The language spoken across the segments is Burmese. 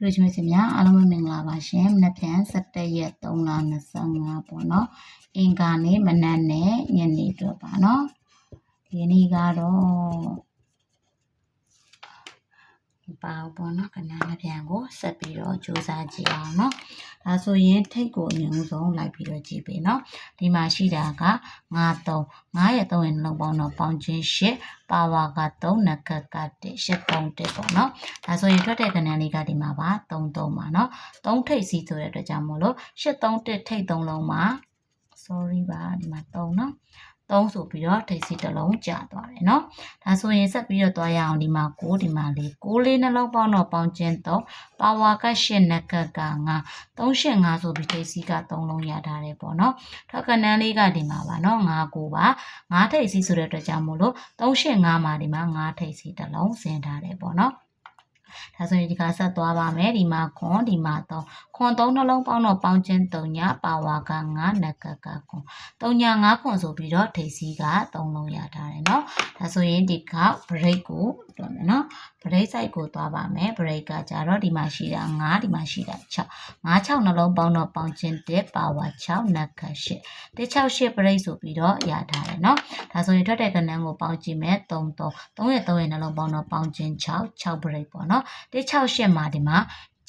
တို့ချင်းချင်းများအားလုံးပဲမင်္ဂလာပါရှင်မနက်ဖြန်17ရက်3လ25ပေါ့နော်အင်္ဂါနေ့မနက်နဲ့ညနေအတွက်ပါနော်ဒီနေ့ကတော့ပါပေါ့နော်ခဏမပြန်ကိုဆက်ပြီးတော့စူးစမ်းကြည့်အောင်နော် ဒါဆိုရင်ထိတ်ကိုအမြင့်ဆုံးလိုက်ပြီးတော့ကြည့်ပေးနော်ဒီမှာရှိတာက93 9ရဲ့3ရဲ့နှလုံးပေါင်းတော့ပေါင်းချင်း8ပါဝါက3နကက1 8 3 1ပေါ့နော်ဒါဆိုရင်ထွက်တဲ့ကဏ္ဍလေးကဒီမှာပါ33ပါနော်3ထိတ်စီဆိုတဲ့အတွက်ကြောင့်မို့လို့8 3 1ထိတ်3လုံးမှာ sorry ပါဒီမှာ3နော်3ဆိုပြီးတော့ထိတ်စီတစ်လုံးကြာသွားတယ်เนาะဒါဆိုရင်ဆက်ပြီးတော့တွားရအောင်ဒီမှာ6ဒီမှာ4 6လေးနှလုံးပေါင်းတော့ပေါင်းချင်း3ပါဝါက8နကက9 3 8 5ဆိုပြီးထိတ်စီက3လုံးရထားတယ်ပေါ့เนาะထောက်ကနန်းလေးကဒီမှာပါเนาะ9 9ပါ9ထိတ်စီဆိုတဲ့အတွက်ကြောင့်မို့လို့3 8 5မှာဒီမှာ9ထိတ်စီတစ်လုံးဆင်းထားတယ်ပေါ့เนาะ ဒါဆိုရင်ဒီကဆက်သွားပါမယ်ဒီမှာခွန်ဒီမှာတော့ခွန်သုံးနှလုံးပေါင်းတော့ပေါင်းချင်း3ညပါဝါက9နကကခွန်3ည9ခွန်ဆိုပြီးတော့ထိပ်စီးက3လုံးရထားတယ်เนาะဒါဆိုရင်ဒီက break ကို ပြောမယ်နော် break side ကိုသွားပါမယ် break ကကြတော့ဒီမှာရှိတာ9ဒီမှာရှိတာ6 9 6နှလုံးပေါင်းတော့ပေါင်းခြင်းတက် power 6နက်ခတ်8 168 break ဆိုပြီးတော့ရထားတယ်နော်ဒါဆိုရင်ထွက်တဲ့ကဏ္ဍကိုပေါင်းကြည့်မယ်3 3 3ရဲ့3ရဲ့နှလုံးပေါင်းတော့ပေါင်းခြင်း6 6 break ပေါ့နော်168မှာဒီမှာ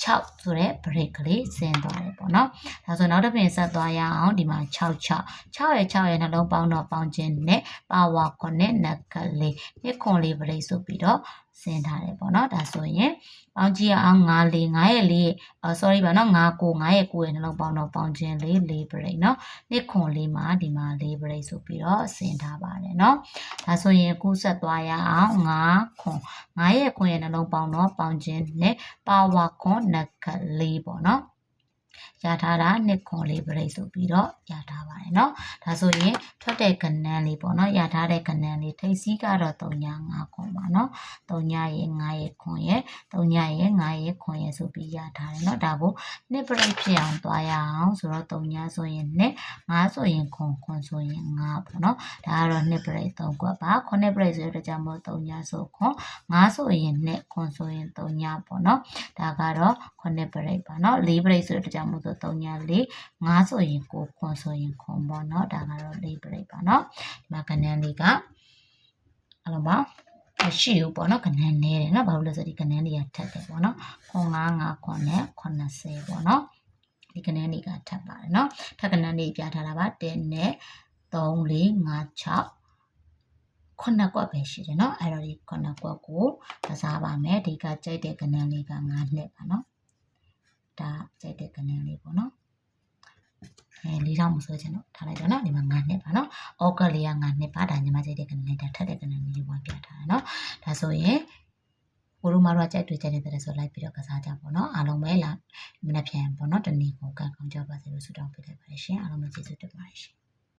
6ဆိုတဲ့ break ကလေးဆင်းသွားတယ်ပေါ့နော်။ဒါဆိုနောက်တစ်ပြင်ဆက်သွားရအောင်ဒီမှာ6 6 6ရဲ့6ရဲ့နှလုံးပေါင်းတော့ပေါင်းခြင်းနဲ့ပါဝါ9နက်ကလေးနှစ်ခွန်လေး break ဆိုပြီးတော့ဆင်းထားတယ်ပေါ့နော်။ဒါဆိုရင်ပေါင်းကြည့်အောင်9 4 9ရဲ့4အော် sorry ပါနော်9 9 9ရဲ့9ရဲ့နှလုံးပေါင်းတော့ပေါင်းခြင်းလေး4 break နော်။နှစ်ခွန်လေးမှာဒီမှာ4 break ဆိုပြီးတော့ဆင်းထားပါတယ်နော်။ဒါဆိုရင်အခုဆက်သွားရအောင်9ခွန်9ရဲ့ခွန်ရဲ့နှလုံးပေါင်းတော့ပေါင်းခြင်းနဲ့ပါဝါခွန်နက်ကလေးပေါ့နော် ရထားတာနှစ်ခွန်လေးပြိဆိုပြီးတော့ရထားပါတယ်เนาะဒါဆိုရင်ထွက်တဲ့ကဏ္ဍလေးပေါ့เนาะရထားတဲ့ကဏ္ဍလေးထိပ်စီးကတော့3ည5ခွန်ပါเนาะ3ညရဲ့5ရဲ့ခွန်ရဲ့3ညရဲ့5ရဲ့ခွန်ရဲ့ဆိုပြီးရထားတယ်เนาะဒါကိုနှစ်ပြိဖြစ်အောင်သွားရအောင်ဆိုတော့3ညဆိုရင်နှစ်5ဆိုရင်ခွန်ခွန်ဆိုရင်5ပေါ့เนาะဒါကတော့နှစ်ပြိ3ကွက်ပါခွန်နှစ်ပြိဆိုတဲ့ကြောင့်မို့3ညဆိုခွန်5ဆိုရင်နှစ်ခွန်ဆိုရင်3ညပေါ့เนาะဒါကတော့ခွန်နှစ်ပြိပါเนาะ4ပြိဆိုတဲ့ကြောင့် မို့ဆို3ည4 5ဆိုရင်9ခွန်ဆိုရင်ခွန်ပေါ့เนาะဒါကတော့4ပြိပါเนาะဒီမှာကဏ္ဍလေးကအလုံးပါမရှိဘူးပေါ့နော်ကဏ္ဍနေတယ်နော်ဘာလို့လဲဆိုဒီကဏ္ဍလေးကထက်တယ်ပေါ့နော်ခွန်9 5ခွန်နဲ့80ပေါ့နော်ဒီကဏ္ဍလေးကထပ်ပါတယ်နော်ထပ်ကဏ္ဍလေးပြထားတာပါ1နဲ့3 4 5 6ခုနှစ်ကွက်ပဲရှိတယ်เนาะအဲ့တော့ဒီခုနှစ်ကွက်ကိုကစားပါမယ်ဒီကကြိုက်တဲ့ကဏ္ဍလေးက9နှစ်ပါเนาะ ဒါကြိုက်တဲ့ကဏ္ဍလေးပေါ့နော်အဲလေးတော့မဆိုချင်တော့ထားလိုက်တော့နော်ဒီမှာ9နှစ်ပါနော်အောက်ကလေးက9နှစ်ပါဒါညီမကြိုက်တဲ့ကဏ္ဍလေးဒါထက်တဲ့ကဏ္ဍလေးဝိုင်းပြထားတာနော်ဒါဆိုရင်ကိုတို့မတို့ကြိုက်တွေ့ကြတဲ့ဆိုလိုက်ပြီးတော့ကစားကြပါတော့အားလုံးပဲလာမနေ့ပြန်ပေါ့နော်တနေ့ကိုကံကောင်းကြပါစေလို့ဆုတောင်းပေးလိုက်ပါတယ်ရှင်အားလုံးပဲကျေးဇူးတင်ပါတယ်ရှင်